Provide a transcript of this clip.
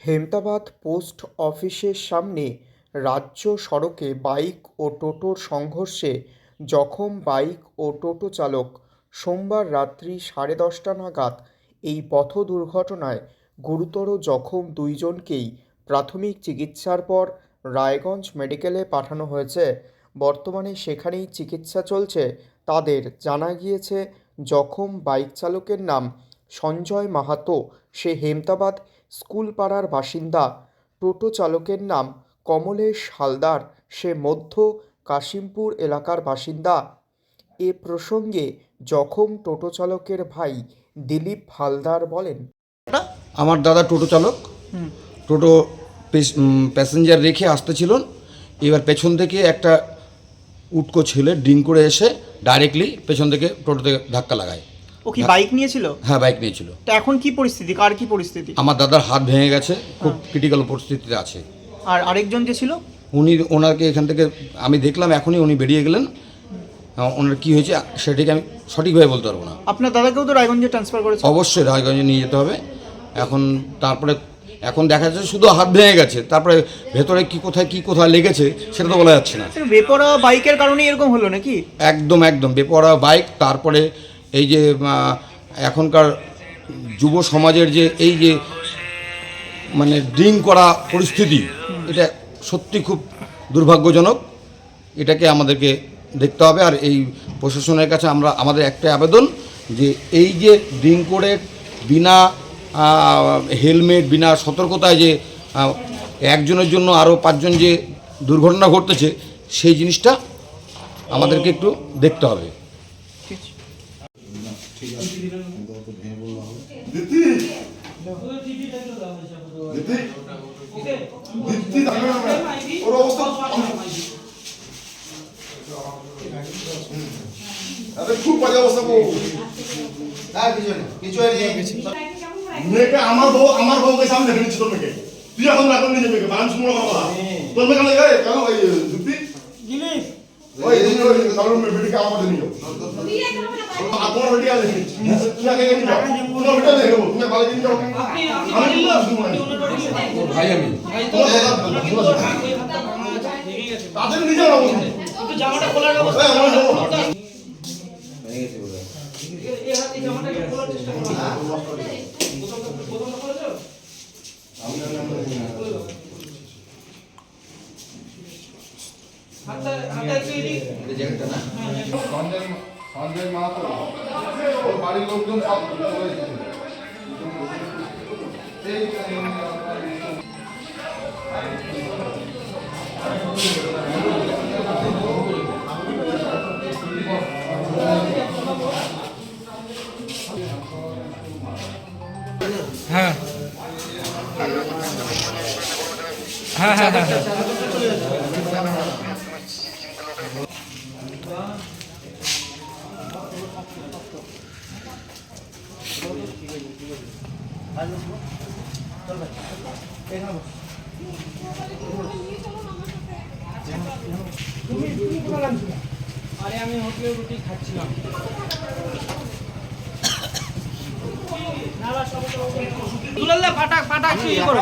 Hemtabad post অফিসের সামনে রাজ্য সড়কে বাইক ও টোটোর সংঘর্ষে জখম বাইক ও টোটো চালক। সোমবার রাত্রি সাড়ে দশটা নাগাদ এই পথ দুর্ঘটনায় গুরুতর জখম দুইজনকেই প্রাথমিক চিকিৎসার পর রায়গঞ্জ মেডিকেলে পাঠানো হয়েছে। বর্তমানে সেখানেই চিকিৎসা চলছে। তাদের জানা গিয়েছে, জখম বাইক চালকের নাম সঞ্জয় মাহাতো। সে হেমতাবাদ স্কুল পাড়ার বাসিন্দা টোটো চালকের নাম কমলেশ হালদার। সে মধ্য কাশিমপুর এলাকার বাসিন্দা। এ প্রসঙ্গে জখম টোটো চালকের ভাই দিলীপ হালদার বলেন আমার দাদা টোটো চালক। টোটো প্যাসেঞ্জার রেখে আসতেছিল। এবার পেছন থেকে একটা উটকো ছেলে ড্রিঙ্ক করে এসে ডাইরেক্টলি পেছন থেকে টোটোতে ধাক্কা লাগায়। ও কি বাইক নিয়েছিল? হ্যাঁ বাইক নিয়েছিল। তা এখন কি পরিস্থিতি? কার কি পরিস্থিতি? আমার দাদার হাত ভেঙে গেছে খুব ক্রিটিক্যাল পরিস্থিতিতে আছে। আর আরেকজন যে ছিল? উনি ওনাকে এখান থেকে আমি দেখলাম এখনই উনি বেরিয়ে গেলেন। ওনার কী হয়েছে সেটাকে আমি সঠিকভাবে বলতে পারব না। আপনার দাদাকেও তো রায়গঞ্জে ট্রান্সফার করেছে। অবশ্যই রায়গঞ্জে নিয়ে যেতে হবে। এখন তারপরে এখন দেখা যাচ্ছে শুধু হাত ভেঙে গেছে তারপরে ভেতরে কি কোথায় কি কোথায় লেগেছে সেটা তো বলা যাচ্ছে না। বেপরা বাইকের কারণে এরকম হলো নাকি? একদম একদম বেপরা বাইক তারপরে এই যে এখনকার যুব সমাজের যে এই যে মানে ড্রিঙ্ক করা পরিস্থিতি, এটা সত্যি খুব দুর্ভাগ্যজনক। এটাকে আমাদেরকে দেখতে হবে। আর এই প্রশাসনের কাছে আমরা, আমাদের একটাই আবেদন যে এই যে ড্রিঙ্ক করে বিনা হেলমেট, বিনা সতর্কতায় যে একজনের জন্য আরও পাঁচজন যে দুর্ঘটনা ঘটতেছে, সেই জিনিসটা আমাদেরকে একটু দেখতে হবে। ওর অবস্থা আরে খুব বাজে অবস্থা গো মেয়েকে আমার বউ আমার বউকে সামনে দেখে নিচ্ছি তোর মেয়েকে তুই এখন রাখুন নিজে মেয়েকে বান শুনো কথা তোর মেয়ে কেন কেন ওই কারণ আমার নিয়ে যাও আপনার বেটি আলে তুমি আগে নিয়ে যাও। তোমার বেটা দেখে দেবো তুমি ভালো যাও। আমি ভাই আমি। তাদের নিজের অবস্থা। জামাটা খোলার অবস্থা সঞ্জয় সঞ্জয় মাহাতো। বাড়ির লোকজন সব এসেছিল। হ্যাঁ হ্যাঁ হ্যাঁ হ্যাঁ। আরে আমি হোটেলে রুটি খাচ্ছিলাম। দুলাল্লা ফাটাক ফাটা কি করো